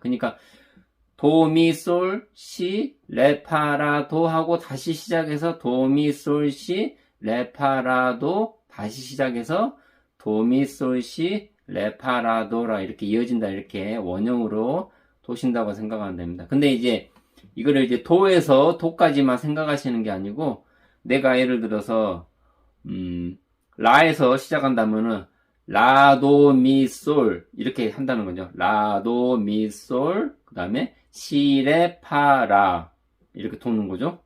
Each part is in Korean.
그러니까 도미솔 시 레파라도 하고 다시 시작해서 도미솔 시 레파라도 다시 시작해서 도미솔 시 레파라도라 이렇게 이어진다 이렇게 원형으로 도신다고 생각하면 됩니다. 근데 이제 이거를 이제 도에서 도까지만 생각하시는 게 아니고 내가 예를 들어서 음 라에서 시작한다면은 라도 미솔 이렇게 한다는 거죠. 라도 미솔 그 다음에 시레파라 이렇게 도는 거죠.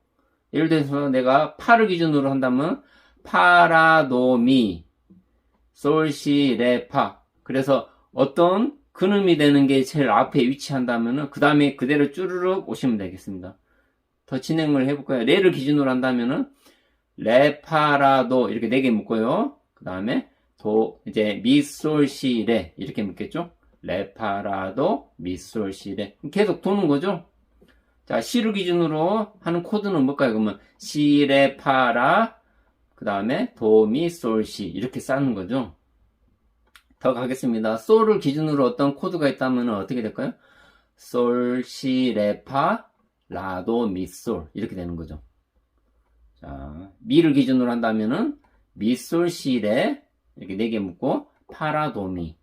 예를 들어서 내가 파를 기준으로 한다면 파라도미 솔시레파 그래서 어떤 근음이 되는 게 제일 앞에 위치한다면은 그 다음에 그대로 쭈르륵 오시면 되겠습니다. 더 진행을 해볼까요? 레를 기준으로 한다면은 레파라도 이렇게 네 개 묶고요. 그 다음에 도 이제 미솔시레 이렇게 묶겠죠? 레파라도 미솔시레 계속 도는 거죠? 자 시를 기준으로 하는 코드는 뭘까요? 그러면 시레파라 그 다음에 도미솔시 이렇게 쌓는 거죠. 더 가겠습니다. 솔을 기준으로 어떤 코드가 있다면 어떻게 될까요? 솔, 시, 레, 파, 라도, 미, 솔 이렇게 되는 거죠. 자, 미를 기준으로 한다면은 미, 솔, 시, 레 이렇게 네 개 묶고 파라, 도, 미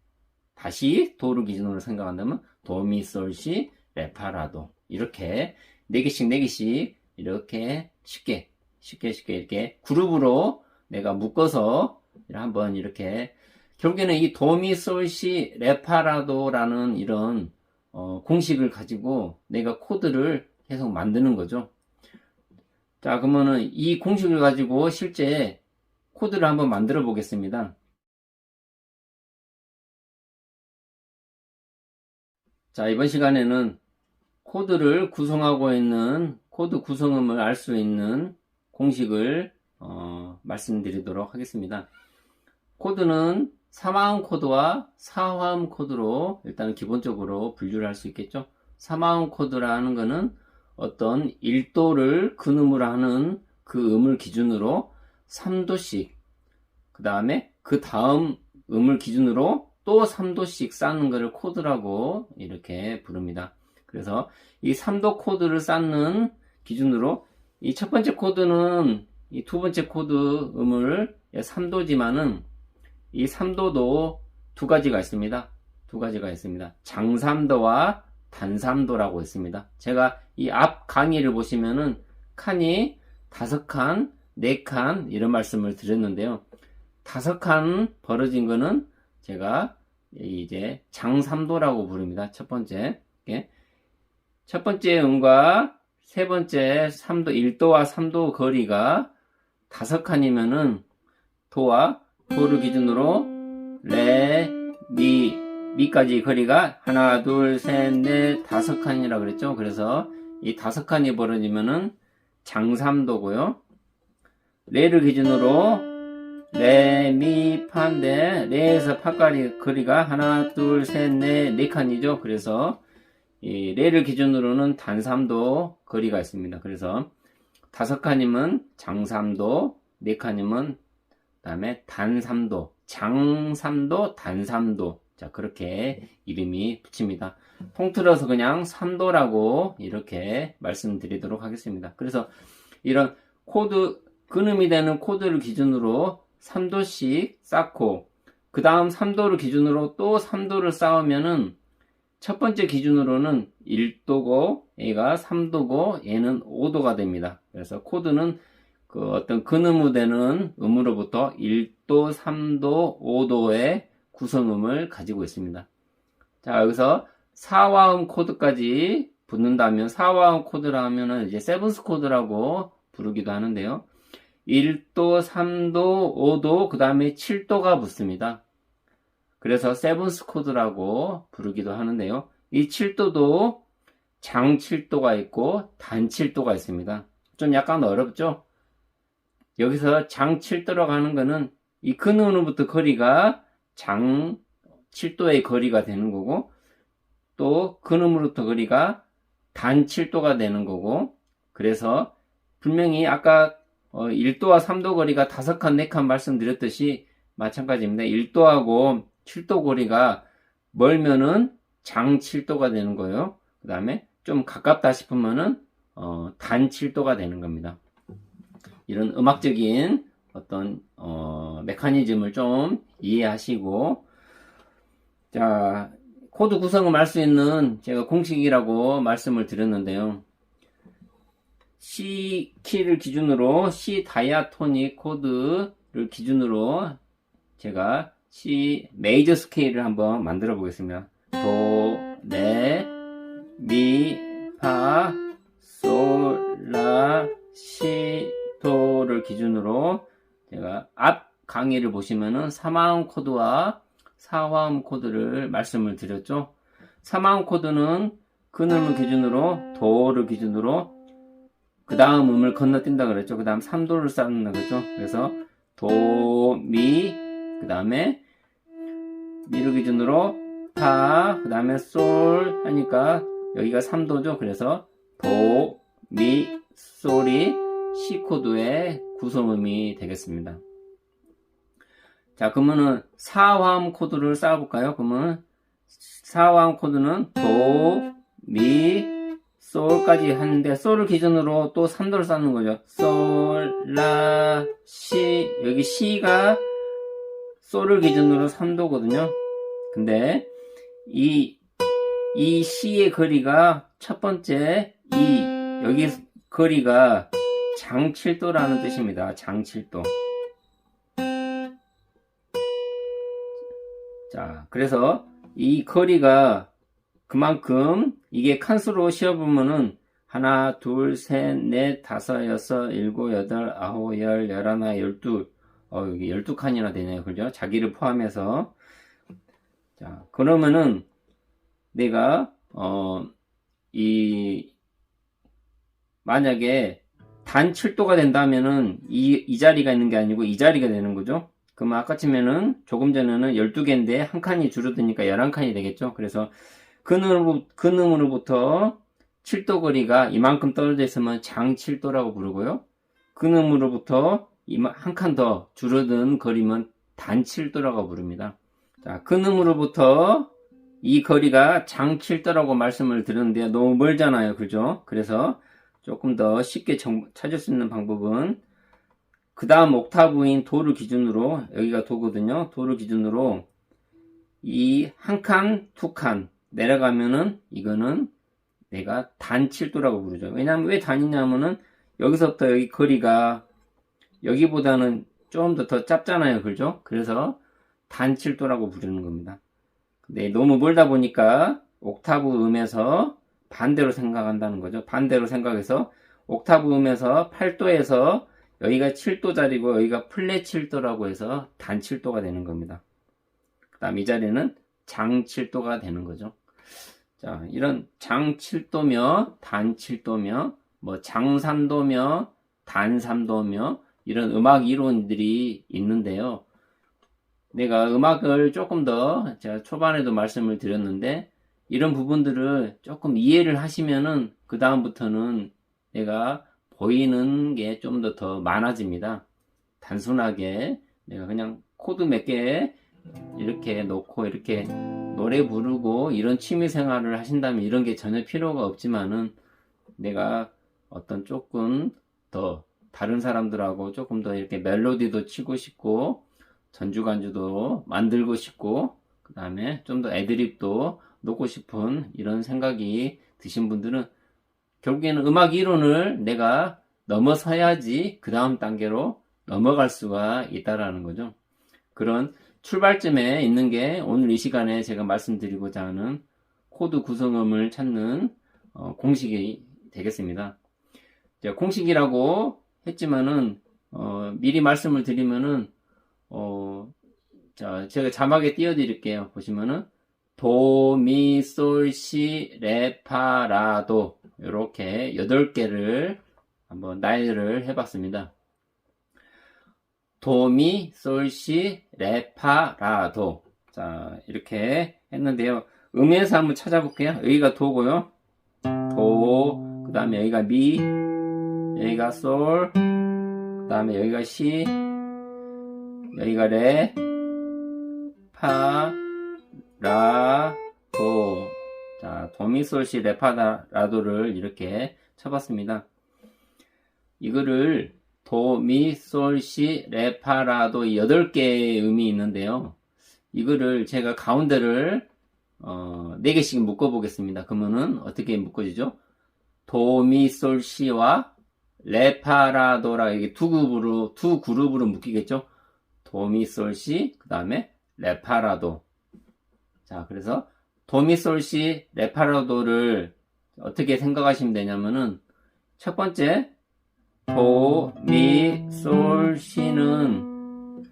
다시 도를 기준으로 생각한다면 도, 미, 솔, 시, 레, 파, 라, 도 이렇게 네 개씩 네 개씩 이렇게 쉽게 쉽게 쉽게 이렇게 그룹으로 내가 묶어서 한번 이렇게 결국에는 이 도미솔시 레파라도라는 이런 어, 공식을 가지고 내가 코드를 계속 만드는 거죠. 자, 그러면은 이 공식을 가지고 실제 코드를 한번 만들어 보겠습니다. 자, 이번 시간에는 코드를 구성하고 있는 코드 구성음을 알 수 있는 공식을 어, 말씀드리도록 하겠습니다. 코드는 3화음 코드와 4화음 코드로 일단 기본적으로 분류를 할 수 있겠죠. 3화음 코드라는 것은 어떤 1도를 근음으로 하는 그 음을 기준으로 3도씩 그 다음에 그 다음 음을 기준으로 또 3도씩 쌓는 것을 코드라고 이렇게 부릅니다. 그래서 이 3도 코드를 쌓는 기준으로 이 첫 번째 코드는 이 두 번째 코드 음을 3도지만은 이 3도도 두 가지가 있습니다. 두 가지가 있습니다. 장삼도와 단삼도라고 있습니다. 제가 이 앞 강의를 보시면은 칸이 다섯 칸, 네 칸 이런 말씀을 드렸는데요. 다섯 칸 벌어진 거는 제가 이제 장삼도라고 부릅니다. 첫 번째. 첫 번째 음과 세 번째 3도, 1도와 3도 거리가 다섯 칸이면은 도와 도를 기준으로 레, 미, 미까지 거리가 하나, 둘, 셋, 넷, 다섯 칸이라 그랬죠. 그래서 이 다섯 칸이 벌어지면은 장삼도고요. 레를 기준으로 레, 미, 파인데 레에서 파까지 거리가 하나, 둘, 셋, 넷, 네 칸이죠. 그래서 이 레를 기준으로는 단삼도 거리가 있습니다. 그래서 다섯 칸이면 장삼도, 네 칸이면 다음에 단삼도, 장삼도, 단삼도. 자, 그렇게 이름이 붙입니다. 통틀어서 그냥 삼도라고 이렇게 말씀드리도록 하겠습니다. 그래서 이런 코드, 근음이 되는 코드를 기준으로 3도씩 쌓고, 그 다음 3도를 기준으로 또 3도를 쌓으면은 첫 번째 기준으로는 1도고, 얘가 3도고, 얘는 5도가 됩니다. 그래서 코드는 그 어떤 근음으로 되는 음으로부터 1도, 3도, 5도의 구성음을 가지고 있습니다. 자, 여기서 4화음 코드까지 붙는다면 4화음 코드라 하면은 이제 세븐스 코드라고 부르기도 하는데요. 1도, 3도, 5도, 그 다음에 7도가 붙습니다. 그래서 세븐스 코드라고 부르기도 하는데요. 이 7도도 장 7도가 있고 단 7도가 있습니다. 좀 약간 어렵죠? 여기서 장 7도로 가는 거는 이 근원으로부터 거리가 장 7도의 거리가 되는 거고 또 근음으로부터 거리가 단 7도가 되는 거고 그래서 분명히 아까 1도와 어, 3도 거리가 5칸, 4칸 말씀드렸듯이 마찬가지입니다. 1도하고 7도 거리가 멀면은 장 7도가 되는 거예요. 그 다음에 좀 가깝다 싶으면은 어, 단 7도가 되는 겁니다. 이런 음악적인 어떤 어, 메커니즘을 좀 이해하시고 자 코드 구성을 할수 있는 제가 공식이라고 말씀을 드렸는데요. C 키를 기준으로 C 다이아토닉 코드를 기준으로 제가 C 메이저 스케일을 한번 만들어 보겠습니다. 도, 레, 미, 파, 솔, 라, 시, 도를 기준으로 제가 앞 강의를 보시면은 3화음 코드와 4화음 코드를 말씀을 드렸죠. 3화음 코드는 근음을 기준으로 도를 기준으로 그 다음 음을 건너뛴다 그랬죠. 그 다음 3도를 쌓는다 그랬죠. 그래서 도, 미, 그 다음에 미를 기준으로 파, 그 다음에 솔 하니까 여기가 3도죠. 그래서 도, 미, 솔이 C 코드의 구성음이 되겠습니다. 자, 그러면은 4화음 코드를 쌓아볼까요? 그러면 4화음 코드는 도, 미, 솔까지 하는데 솔을 기준으로 또 3도를 쌓는 거죠. 솔, 라, 시 여기 시가 솔을 기준으로 3도거든요. 근데 이, 이 시의 거리가 첫 번째 이 여기 거리가 장칠도라는 뜻입니다. 장칠도. 자, 그래서 이 거리가 그만큼 이게 칸수로 씌워보면은 하나, 둘, 셋, 넷, 다섯, 여섯, 일곱, 여덟, 아홉, 열, 열하나, 열두 어, 여기 열두 칸이나 되네요. 그죠? 자기를 포함해서. 자, 그러면은 내가, 어, 이, 만약에 단 7도가 된다면은 이, 이 자리가 있는 게 아니고 이 자리가 되는 거죠. 그럼 아까 치면은 조금 전에는 12개인데 한 칸이 줄어드니까 11칸이 되겠죠. 그래서 근음으로, 근음으로부터 7도 거리가 이만큼 떨어져 있으면 장 7도라고 부르고요. 근음으로부터 한 칸 더 줄어든 거리면 단 7도라고 부릅니다. 자, 근음으로부터 이 거리가 장 7도라고 말씀을 드렸는데 너무 멀잖아요. 그죠? 그래서 조금 더 쉽게 정, 찾을 수 있는 방법은 그 다음 옥타브인 도를 기준으로 여기가 도거든요. 도를 기준으로 이 한 칸, 두 칸 내려가면은 이거는 내가 단 7도라고 부르죠. 왜냐하면 왜 단이냐면은 여기서부터 여기 거리가 여기보다는 좀 더 더 짧잖아요. 그죠? 그래서 단 7도라고 부르는 겁니다. 근데 너무 멀다 보니까 옥타브 음에서 반대로 생각한다는 거죠. 반대로 생각해서 옥타브 음에서 8도에서 여기가 7도짜리고 여기가 플랫 7도라고 해서 단 7도가 되는 겁니다. 그 다음 이 자리는 장 7도가 되는 거죠. 자, 이런 장 7도며 단 7도며 뭐 장산도며 단 3도며 이런 음악 이론들이 있는데요. 내가 음악을 조금 더 제가 초반에도 말씀을 드렸는데 이런 부분들을 조금 이해를 하시면은 그 다음부터는 내가 보이는 게 좀 더더 많아집니다. 단순하게 내가 그냥 코드 몇 개 이렇게 놓고 이렇게 노래 부르고 이런 취미 생활을 하신다면 이런 게 전혀 필요가 없지만은 내가 어떤 조금 더 다른 사람들하고 조금 더 이렇게 멜로디도 치고 싶고 전주간주도 만들고 싶고 그 다음에 좀 더 애드립도 놓고 싶은 이런 생각이 드신 분들은 결국에는 음악 이론을 내가 넘어서야지 그 다음 단계로 넘어갈 수가 있다라는 거죠. 그런 출발점에 있는 게 오늘 이 시간에 제가 말씀드리고자 하는 코드 구성음을 찾는 어, 공식이 되겠습니다. 공식이라고 했지만은 어, 미리 말씀을 드리면은 어, 자 제가 자막에 띄워드릴게요. 보시면은 도, 미, 솔, 시, 레, 파, 라, 도 이렇게 8개를 한번 나열을 해봤습니다. 도, 미, 솔, 시, 레, 파, 라, 도 자, 이렇게 했는데요. 음에서 한번 찾아볼게요. 여기가 도고요. 도, 그 다음에 여기가 미, 여기가 솔, 그 다음에 여기가 시, 여기가 레, 파, 라, 도 자, 도미솔시 레파라도를 이렇게 쳐봤습니다. 이거를 도 미 솔 시 레 파 라도 8개의 음이 있는데요. 이거를 제가 가운데를 어, 4개씩 묶어 보겠습니다. 그러면은 어떻게 묶어지죠? 도 미 솔 시와 레 파 라도라 이게 두 그룹으로 두 그룹으로 묶이겠죠? 도 미 솔 시 그 다음에 레 파 라도. 자, 그래서 도 미 솔 시 레 파 라도를 어떻게 생각하시면 되냐면은 첫 번째 도 미 솔 시는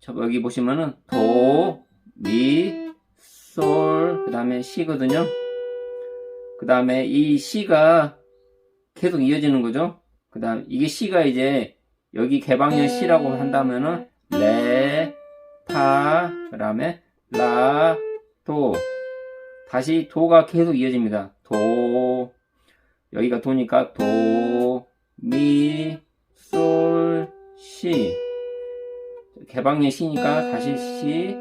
저 여기 보시면은 도 미 솔 그 다음에 시거든요. 그 다음에 이 시가 계속 이어지는 거죠. 그 다음 이게 시가 이제 여기 개방현 시라고 한다면은 레, 파, 그 다음에 라, 도. 다시 도가 계속 이어집니다. 도. 여기가 도니까 도, 미, 솔, 시. 개방의 시니까 다시 시,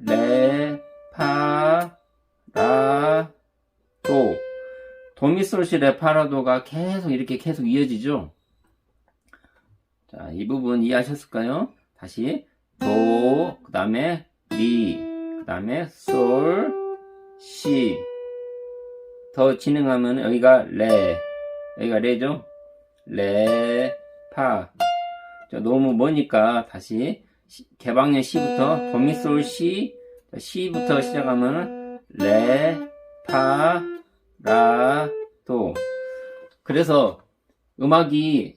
레, 파, 라, 도. 도미솔시 레파라도가 계속 이렇게 계속 이어지죠? 자, 이 부분 이해하셨을까요? 다시 도, 그 다음에 미, 그 다음에 솔, 시. 더 진행하면 여기가 레, 여기가 레죠? 레, 파. 자, 너무 머니까 다시 시- 개방의 시부터 도미솔 시, 자, 시부터 시작하면 레, 파, 라, 도. 그래서 음악이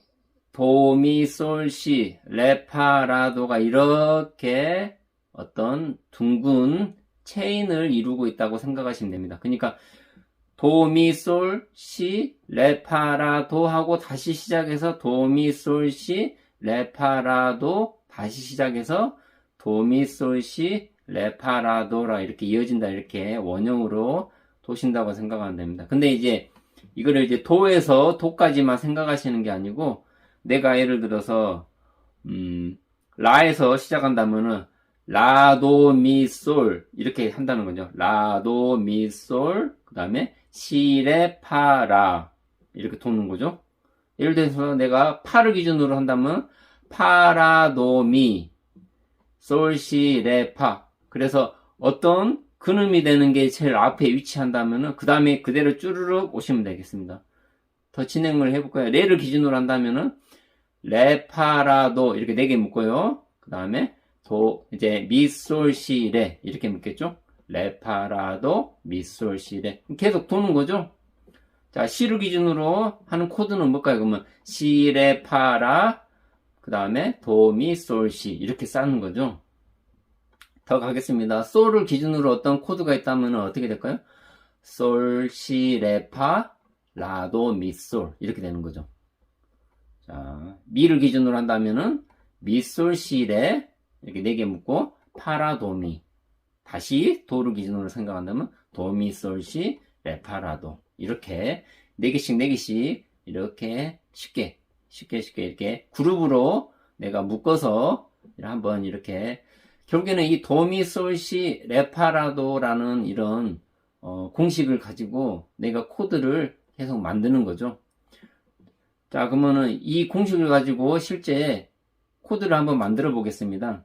도미, 솔, 시, 레파라도가 이렇게 어떤 둥근 체인을 이루고 있다고 생각하시면 됩니다. 그러니까 도미, 솔, 시, 레파라도 하고 다시 시작해서 도미, 솔, 시, 레파라도 다시 시작해서 도미, 솔, 시, 레파라도라 이렇게 이어진다 이렇게 원형으로 도신다고 생각하면 됩니다. 근데 이제 이거를 이제 도에서 도까지만 생각하시는 게 아니고 내가 예를 들어서 음, 라에서 시작한다면은 라도 미솔 이렇게 한다는 거죠. 라도 미솔 그 다음에 시레파라 이렇게 도는 거죠. 예를 들어서 내가 파를 기준으로 한다면 파라도미 솔시레파 그래서 어떤 근음이 되는 게 제일 앞에 위치한다면은 그 다음에 그대로 쭈르륵 오시면 되겠습니다. 더 진행을 해볼까요? 레를 기준으로 한다면은 레파라도 이렇게 네 개 묶고요. 그 다음에 도 이제 미솔시레 이렇게 묶겠죠? 레파라도 미솔시레 계속 도는 거죠? 자 시를 기준으로 하는 코드는 뭘까요? 그러면 시레파라 그 다음에 도미솔시 이렇게 쌓는 거죠. 더 가겠습니다. 솔을 기준으로 어떤 코드가 있다면 어떻게 될까요? 솔, 시, 레, 파, 라도, 미, 솔 이렇게 되는 거죠. 자, 미를 기준으로 한다면은 미, 솔, 시, 레 이렇게 네 개 묶고 파라, 도, 미 다시 도를 기준으로 생각한다면 도, 미, 솔, 시, 레, 파, 라, 도 이렇게 네 개씩 네 개씩 이렇게 쉽게 쉽게 쉽게 이렇게 그룹으로 내가 묶어서 한번 이렇게 결국에는 이 도미솔시 레파라도라는 이런 어, 공식을 가지고 내가 코드를 계속 만드는 거죠. 자, 그러면은 이 공식을 가지고 실제 코드를 한번 만들어 보겠습니다.